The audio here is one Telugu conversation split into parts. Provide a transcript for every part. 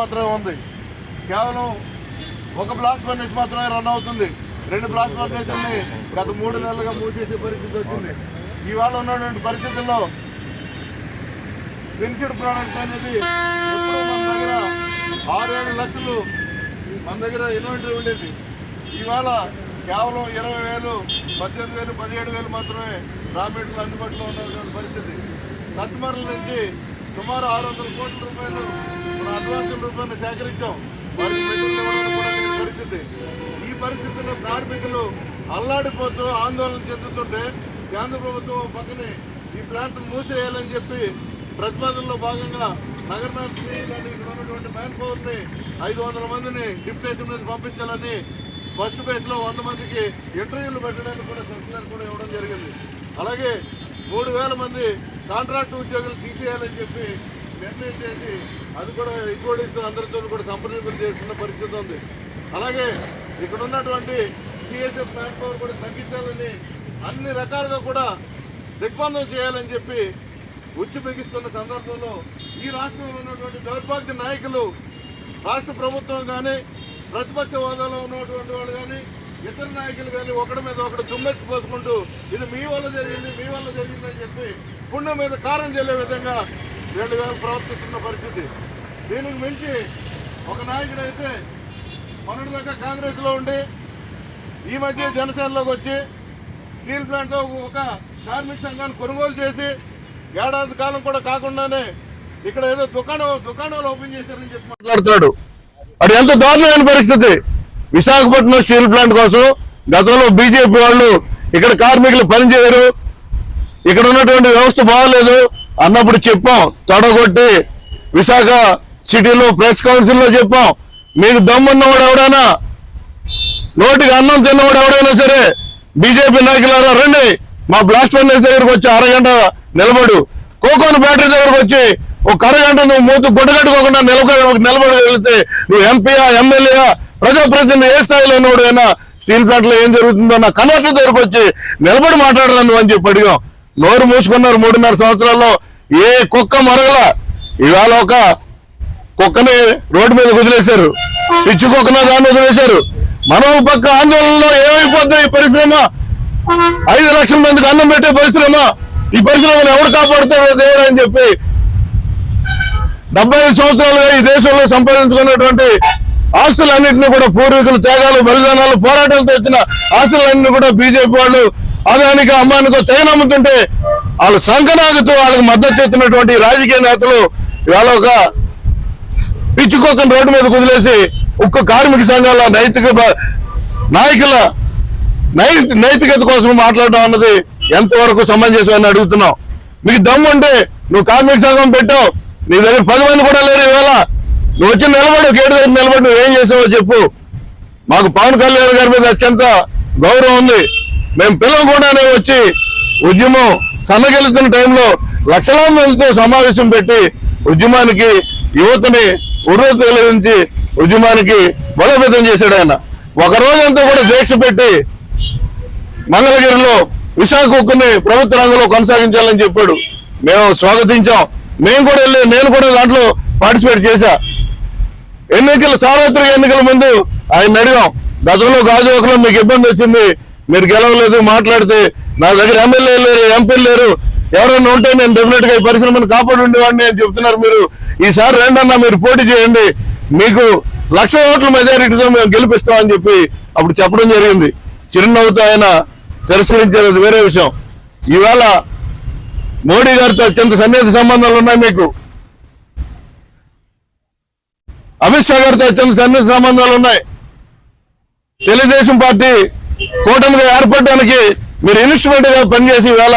మాత్రమే ఉంది. కేవలం ఒక బ్లాక్ ఫర్నేస్ మాత్రమే రన్ అవుతుంది. రెండు బ్లాస్ట్ ఫర్నేషన్ని గత మూడు నెలలుగా మూసేసే పరిస్థితి వచ్చింది. ఇవాళ ఉన్నటువంటి పరిస్థితుల్లో ఫినిషడ్ ప్రోడక్ట్ అనేది ఎప్పుడూ మన దగ్గర ఆరు ఏడు లక్షలు మన దగ్గర ఇన్వెంటరీ ఉండేది. ఇవాళ కేవలం ఇరవై వేలు పద్దెనిమిది వేలు పదిహేడు వేలు మాత్రమే రా మెటీరియల్ అందుబాటులో ఉన్నటువంటి పరిస్థితి. కస్టమర్ల నుంచి సుమారు ఆరు వందల కోట్ల రూపాయలు మన అడ్వాన్సుల రూపాయలు సేకరించాం వారికి పరిస్థితి. ఈ పరిస్థితుల్లో కార్మికులు అల్లాడిపోతూ ఆందోళన చెందుతుంటే కేంద్ర ప్రభుత్వం పక్కనే ఈ ప్లాంట్ మూసేయాలని చెప్పి ప్రతిపాదనలో భాగంగా నగర ఉన్నటువంటి మ్యాన్ పవర్ని ఐదు వందల మందిని డిప్యూటేషన్ మీద పంపించాలని ఫస్ట్ బేస్లో వంద మందికి ఇంటర్వ్యూలు పెట్టడానికి కూడా సర్కులర్ కూడా ఇవ్వడం జరిగింది. అలాగే మూడు వేల మంది కాంట్రాక్ట్ ఉద్యోగులు తీసేయాలని చెప్పి నిర్ణయం చేసి అది కూడా ఈక్వడీతో అందరితో కూడా సంప్రదింపులు చేస్తున్న పరిస్థితి ఉంది. అలాగే ఇక్కడ ఉన్నటువంటి సిఎస్ఎఫ్ మ్యాన్ పవర్ కూడా తగ్గించాలని అన్ని రకాలుగా కూడా దిగ్బంధం చేయాలని చెప్పి ఉచ్చు బిగిస్తున్న సందర్భంలో ఈ రాష్ట్రంలో ఉన్నటువంటి దౌర్భాగ్య నాయకులు రాష్ట్ర ప్రభుత్వం కానీ ప్రతిపక్ష హోదాలో ఉన్నటువంటి వాళ్ళు కానీ ఇతర నాయకులు కానీ ఒకడి మీద ఒకటి దుమ్మెత్తి పోసుకుంటూ ఇది మీ వల్ల జరిగింది మీ వల్ల జరిగిందని చెప్పి పుణ్యం మీద కారం చెల్లే విధంగా వీళ్ళు ప్రవర్తిస్తున్న పరిస్థితి. దీనికి మించి ఒక నాయకుడు అయితే మొన్నటిదాకా కాంగ్రెస్లో ఉండి ఈ మధ్య జనసేనలోకి వచ్చి స్టీల్ ప్లాంట్లో ఒక కార్మిక సంఘాన్ని కొనుగోలు చేసి ఏడాది కాలం కూడా కాకుండానే ఇక్కడ ఏదో దుకాణం దుకాణాలు ఓపెన్ చేశారని చెప్పి మాట్లాడుతున్నాడు. అది ఎంత దారుణమైన పరిస్థితి. విశాఖపట్నం స్టీల్ ప్లాంట్ కోసం గతంలో బీజేపీ వాళ్ళు ఇక్కడ కార్మికులు పనిచేయరు. ఇక్కడ ఉన్నటువంటి వ్యవస్థ బాగలేదు. అన్నప్పుడు చెప్పాం తొడగొట్టి విశాఖ సిటీలో ప్రెస్ కౌన్సిల్లో చెప్పాం మీకు దమ్మున్నవాడు ఎవడైనా నోటికి అన్నం తిన్నవాడు ఎవడైనా సరే బీజేపీ నాయకులారా రండి మా బ్లాస్ట్ ఫర్నేస్ దగ్గరకు వచ్చి అరగంట నిలబడు. కోకోన్ బ్యాటరీ దగ్గరకు వచ్చి ఒక అరగంట నువ్వు మూతు గుడ్డగట్టుకోకుండా నిలబ నిలబడి వెళితే నువ్వు ఎంపీయా ఎమ్మెల్యేయా ప్రజాప్రతినిధి ఏ స్థాయిలో ఉన్నవాడు అయినా స్టీల్ ప్లాంట్లో ఏం జరుగుతుందో నా కన్వర్టర్ దగ్గరకు వచ్చి నిలబడి మాట్లాడరా నువ్వు అని చెప్పి అడిగాం. నోరు మూసుకున్నారు మూడున్నర సంవత్సరాల్లో. ఏ కుక్క మరగల. ఇవాళ ఒక కుక్కని రోడ్డు మీద వదిలేశారు. పిచ్చి కుక్కన దాన్ని వదిలేశారు. మనం పక్క ఆందోళనలో ఏమైపోద్ది ఈ పరిశ్రమ? ఐదు లక్షల మందికి అన్నం పెట్టే పరిశ్రమ. ఈ పరిశ్రమను ఎవరు కాపాడుతారో దేవుడు అని చెప్పి డెబ్బై ఐదు సంవత్సరాలుగా ఈ దేశంలో సంపాదించుకున్నటువంటి ఆస్తులన్నింటినీ కూడా పూర్వీకులు త్యాగాలు బలిదానాలు పోరాటాలతో వచ్చిన ఆస్తులన్నింటినీ కూడా బీజేపీ వాళ్ళు అదానికి అమ్మానికో తెగనమ్ముతుంటే వాళ్ళు సంకనాగుతూ వాళ్ళకి మద్దతు ఇస్తున్నటువంటి రాజకీయ నేతలు ఇవాళ ఒక పిచ్చుకోకని రోడ్డు మీద కుదిలేసి ఒక్క కార్మిక సంఘాల నైతిక నాయకుల నైతికత కోసం మాట్లాడడం అన్నది ఎంతవరకు సమంజసం అని అడుగుతున్నావు మీకు దమ్ము ఉంటే నువ్వు కార్మిక సంఘం పెట్టావు నీ దగ్గర పది మంది కూడా లేరు ఇవాళ. నువ్వు వచ్చి నిలబడు గేటు దగ్గర నిలబడి నువ్వు ఏం చేసావో చెప్పు. మాకు పవన్ కళ్యాణ్ గారి మీద అత్యంత గౌరవం ఉంది. మేము కూడానే వచ్చి ఉద్యమం సన్నగిలుతున్న టైంలో లక్షలాది మందితో సమావేశం పెట్టి ఉద్యమానికి యువతని ఉర్రూతలించి ఉద్యమానికి బలోపేతం చేశాడు ఆయన. ఒక రోజంతా కూడా దీక్ష పెట్టి మంగళగిరిలో విశాఖ ఉక్కుని ప్రభుత్వ రంగంలో కొనసాగించాలని చెప్పాడు. మేము స్వాగతించాం. మేము కూడా వెళ్ళి నేను కూడా దాంట్లో పార్టిసిపేట్ చేశా. ఎన్నికల సార్వత్రిక ఎన్నికల ముందు ఆయన అడిగాం గతంలో గాజువాకలో మీకు ఇబ్బంది వచ్చింది మీరు గెలవలేదు మాట్లాడితే నా దగ్గర ఎమ్మెల్యే లేరు ఎంపీలు లేరు. ఎవరైనా ఉంటే నేను డెఫినెట్గా ఈ పరిశ్రమను కాపాడు ఉండేవాడిని అని చెప్తున్నారు మీరు. ఈసారి రెండన్నా మీరు పోటీ చేయండి. మీకు లక్ష ఓట్ల మెజారిటీతో మేము గెలిపిస్తామని చెప్పి అప్పుడు చెప్పడం జరిగింది. చిరునవ్వుతో ఆయన తిరస్కరించేది వేరే విషయం. ఈవేళ మోడీ గారితో అత్యంత సన్నిహిత సంబంధాలు ఉన్నాయి మీకు. అమిత్ షా గారితో అత్యంత సన్నిహిత సంబంధాలు ఉన్నాయి. తెలుగుదేశం పార్టీ కూటమిగా ఏర్పడడానికి మీరు ఇన్స్ట్రుమెంట్గా పనిచేసి వేళ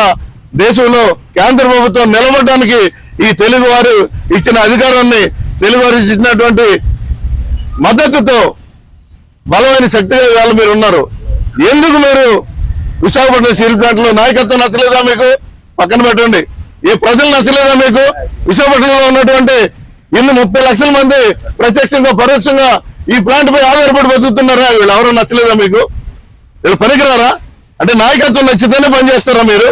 దేశంలో కేంద్ర ప్రభుత్వం నిలబడడానికి ఈ తెలుగు వారు ఇచ్చిన అధికారాన్ని తెలుగు వారు ఇచ్చినటువంటి మద్దతుతో బలమైన శక్తిగా ఇవాళ మీరు ఉన్నారు. ఎందుకు మీరు విశాఖపట్నం స్టీల్ ప్లాంట్లో నాయకత్వం నచ్చలేదా మీకు? పక్కన పెట్టండి. ఏ ప్రజలు నచ్చలేదా మీకు? విశాఖపట్నంలో ఉన్నటువంటి ఇన్ని ముప్పై లక్షల మంది ప్రత్యక్షంగా పరోక్షంగా ఈ ప్లాంట్ పై ఆధారపడి బతుకుతున్నారా? వీళ్ళు ఎవరో నచ్చలేదా మీకు? వీళ్ళు పనికిరారా? అంటే నాయకత్వం నచ్చితేనే పనిచేస్తారా మీరు?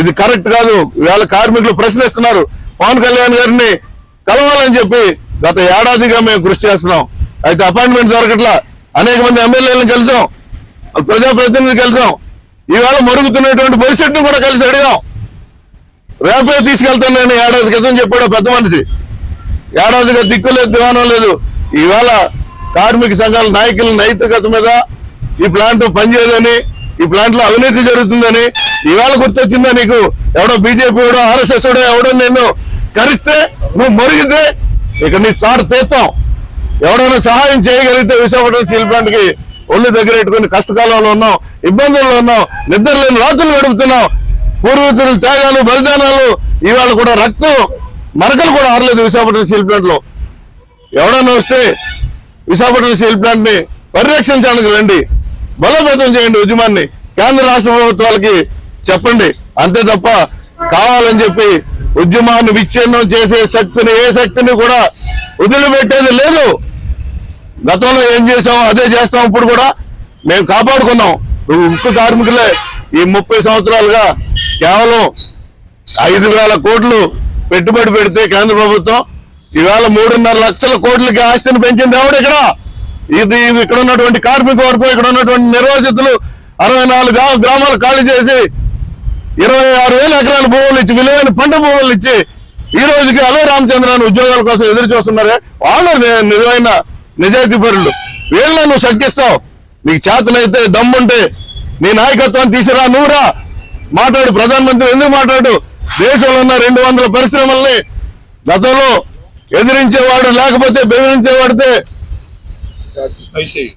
ఇది కరెక్ట్ కాదు. ఇవాళ కార్మికులు ప్రశ్నిస్తున్నారు. పవన్ కళ్యాణ్ గారిని కలవాలని చెప్పి గత ఏడాదిగా మేము కృషి చేస్తున్నాం. అయితే అపాయింట్మెంట్ దొరకట్లా అనేక మంది ఎమ్మెల్యేలను కలిసాం. ప్రజాప్రతినిధులు కలిసాం. ఈవేళ మరుగుతున్నటువంటి భవిష్యత్తును కూడా కలిసి అడిగాం. రేపే తీసుకెళ్తాను నేను ఏడాది క్రితం చెప్పాడు పెద్ద మనిషి. ఏడాదిగా దిక్కు లేదు దివానం లేదు. ఈవేళ కార్మిక సంఘాల నాయకుల నైతికత మీద ఈ ప్లాంట్ పనిచేయదని ఈ ప్లాంట్లో అవినీతి జరుగుతుందని ఈవేళ గుర్తొచ్చిందా నీకు? ఎవడో బీజేపీ ఎవడో ఆర్ఎస్ఎస్ ఎవడో నిన్ను కరిస్తే నువ్వు మొరిగితే ఇక నీ సార్ తీస్తాం. ఎవడైనా సహాయం చేయగలిగితే విశాఖపట్నం స్టీల్ ప్లాంట్కి ఒళ్ళు దగ్గర పెట్టుకుని కష్టకాలంలో ఉన్నాం ఇబ్బందుల్లో ఉన్నాం నిద్ర లేని రాత్రులు గడుపుతున్నాం. పూర్వీకులు త్యాగాలు బలిదానాలు ఇవాళ కూడా రక్తం మరకలు కూడా ఆరలేదు విశాఖపట్నం స్టీల్ ప్లాంట్లో. ఎవడన్నా వస్తే విశాఖపట్నం స్టీల్ ప్లాంట్ని పరిరక్షించడానికి రండి. బలోపేతం చేయండి ఉద్యమాన్ని. కేంద్ర రాష్ట్ర ప్రభుత్వాలకి చెప్పండి. అంతే తప్ప కావాలని చెప్పి ఉద్యమాన్ని విచ్ఛిన్నం చేసే శక్తిని ఏ శక్తిని కూడా వదిలిపెట్టేది లేదు. గతంలో ఏం చేసామో అదే చేస్తాం. ఇప్పుడు కూడా మేము కాపాడుకున్నాం. నువ్వు ఉక్కు కార్మికులే ఈ ముప్పై సంవత్సరాలుగా కేవలం ఐదు వేల కోట్లు పెట్టుబడి పెడితే కేంద్ర ప్రభుత్వం ఈవేళ మూడున్నర లక్షల కోట్లకి ఆస్తిని పెంచింది ఎవడు ఇక్కడ? ఇది ఇక్కడ ఉన్నటువంటి కార్మిక వర్గం ఇక్కడ ఉన్నటువంటి నిర్వాసితులు అరవై నాలుగు గ్రామాలు ఖాళీ చేసి ఇరవై ఆరు వేల ఎకరాల భూములు ఇచ్చి విలువైన పంట భూములు ఇచ్చి ఈ రోజుకి అలవ రామచంద్రాన్ని ఉద్యోగాల కోసం ఎదురు చూస్తున్నారే. వాళ్ళు నిజమైన నిజాయితీ పరులు. వీళ్ళని నువ్వు శక్తిస్తావు నీకు చేతనైతే దమ్ముంటే నీ నాయకత్వాన్ని తీసిరా నువ్వురా మాట్లాడు ప్రధానమంత్రి ఎందుకు మాట్లాడు? దేశంలో ఉన్న రెండు వందల పరిశ్రమల్ని గతంలో ఎదిరించేవాడు లేకపోతే బెదిరించేవాడితే I see.